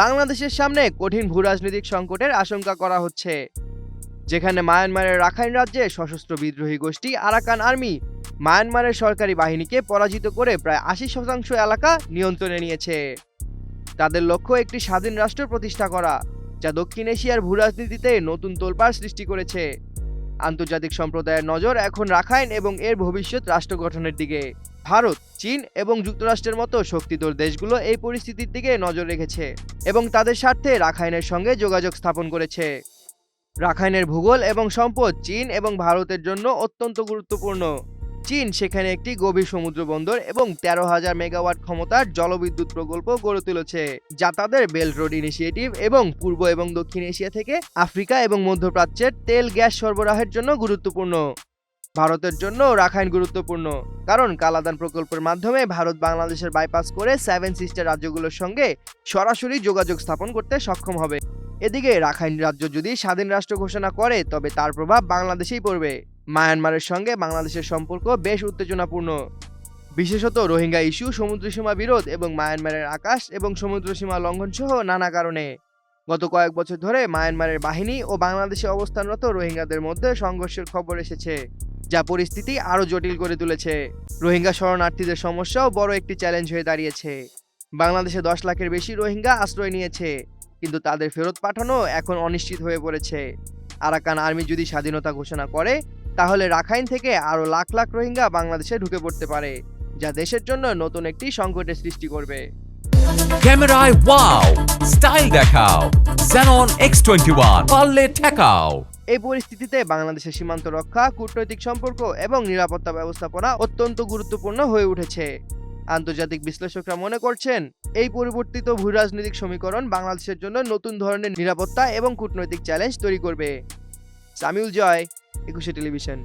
বাংলাদেশের সামনে কঠিন ভূরাজনৈতিক সংকটের আশঙ্কা করা হচ্ছে। যেখানে মায়ানমারের রাখাইন রাজ্যে সশস্ত্র বিদ্রোহী গোষ্ঠী আরাকান আর্মি মায়ানমারের সরকারি বাহিনীকে পরাজিত করে প্রায় আশি শতাংশ এলাকা নিয়ন্ত্রণে নিয়েছে। তাদের লক্ষ্য একটি স্বাধীন রাষ্ট্র প্রতিষ্ঠা করা, যা দক্ষিণ এশিয়ার ভূরাজনীতিতে নতুন তোলপাড় সৃষ্টি করেছে। আন্তর্জাতিক সম্প্রদায়ের নজর এখন রাখাইন এবং এর ভবিষ্যৎ রাষ্ট্র গঠনের দিকে। ভারত, চীন এবং যুক্তরাষ্ট্রের মতো শক্তিধর দেশগুলো এই পরিস্থিতির দিকে নজর রেখেছে এবং তাদের স্বার্থে রাখাইনের সঙ্গে যোগাযোগ স্থাপন করেছে। রাখাইনের ভূগোল এবং সম্পদ চীন এবং ভারতের জন্য অত্যন্ত গুরুত্বপূর্ণ। চীন সেখানে একটি গভীর সমুদ্র বন্দর এবং তেরো হাজার মেগাওয়াট ক্ষমতার জলবিদ্যুৎ প্রকল্প গড়ে তুলেছে, যা তাদের বেল্ট রোড ইনিশিয়েটিভ এবং পূর্ব এবং দক্ষিণ এশিয়া থেকে আফ্রিকা এবং মধ্যপ্রাচ্যের তেল গ্যাস সরবরাহের জন্য গুরুত্বপূর্ণ। ভারতের জন্য রাখাইন গুরুত্বপূর্ণ। কারণ কালাদান প্রকল্পের মাধ্যমে ভারত বাংলাদেশের বাইপাস করে সেভেন সিস্টার রাজ্যগুলোর সঙ্গে সরাসরি যোগাযোগ স্থাপন করতে সক্ষম হবে। এদিকে রাখাইন রাজ্য যদি স্বাধীন রাষ্ট্র ঘোষণা করে, তবে তার প্রভাব বাংলাদেশেই পড়বে। মায়ানমারের সঙ্গে বাংলাদেশের সম্পর্ক বেশ উত্তেজনাপূর্ণ। বিশেষত রোহিঙ্গা ইস্যু সমুদ্রসীমা বিরোধ এবং মায়ানমারের আকাশ এবং সমুদ্রসীমা লঙ্ঘন সহ নানা কারণে। গত কয়েক বছর ধরে মায়ানমারের বাহিনী ও বাংলাদেশে অবস্থানরত রোহিঙ্গাদের মধ্যে সংঘর্ষের খবর এসেছে। যা পরিস্থিতি আরও জটিল করে তুলেছে। রোহিঙ্গা শরণার্থীদের সমস্যাও বড় একটি চ্যালেঞ্জ হয়ে দাঁড়িয়েছে। বাংলাদেশে দশ লাখের বেশি রোহিঙ্গা আশ্রয় নিয়েছে, কিন্তু তাদের ফেরত পাঠানো এখন অনিশ্চিত হয়ে পড়েছে। আরাকান আর্মি যদি স্বাধীনতা ঘোষণা করে, তাহলে রাখাইন থেকে আরও লাখ লাখ রোহিঙ্গা বাংলাদেশে ঢুকে পড়তে পারে, যা দেশের জন্য নতুন একটি সংকটের সৃষ্টি করবে। ক্যামেরায় ওয়াও স্টাইল দেখাও, Xenon X21 পারলে ঠেকাও। এই পরিস্থিতিতে বাংলাদেশের সীমান্ত রক্ষা, কূটনৈতিক সম্পর্ক এবং নিরাপত্তা ব্যবস্থাপনা অত্যন্ত গুরুত্বপূর্ণ হয়ে উঠেছে। আন্তর্জাতিক বিশ্লেষকরা মনে করছেন, এই পরিবর্তিত ভূরাজনৈতিক সমীকরণ বাংলাদেশের জন্য নতুন ধরনের নিরাপত্তা এবং কূটনৈতিক চ্যালেঞ্জ তৈরি করবে। সামিউল জয়, একুশে টেলিভিশন।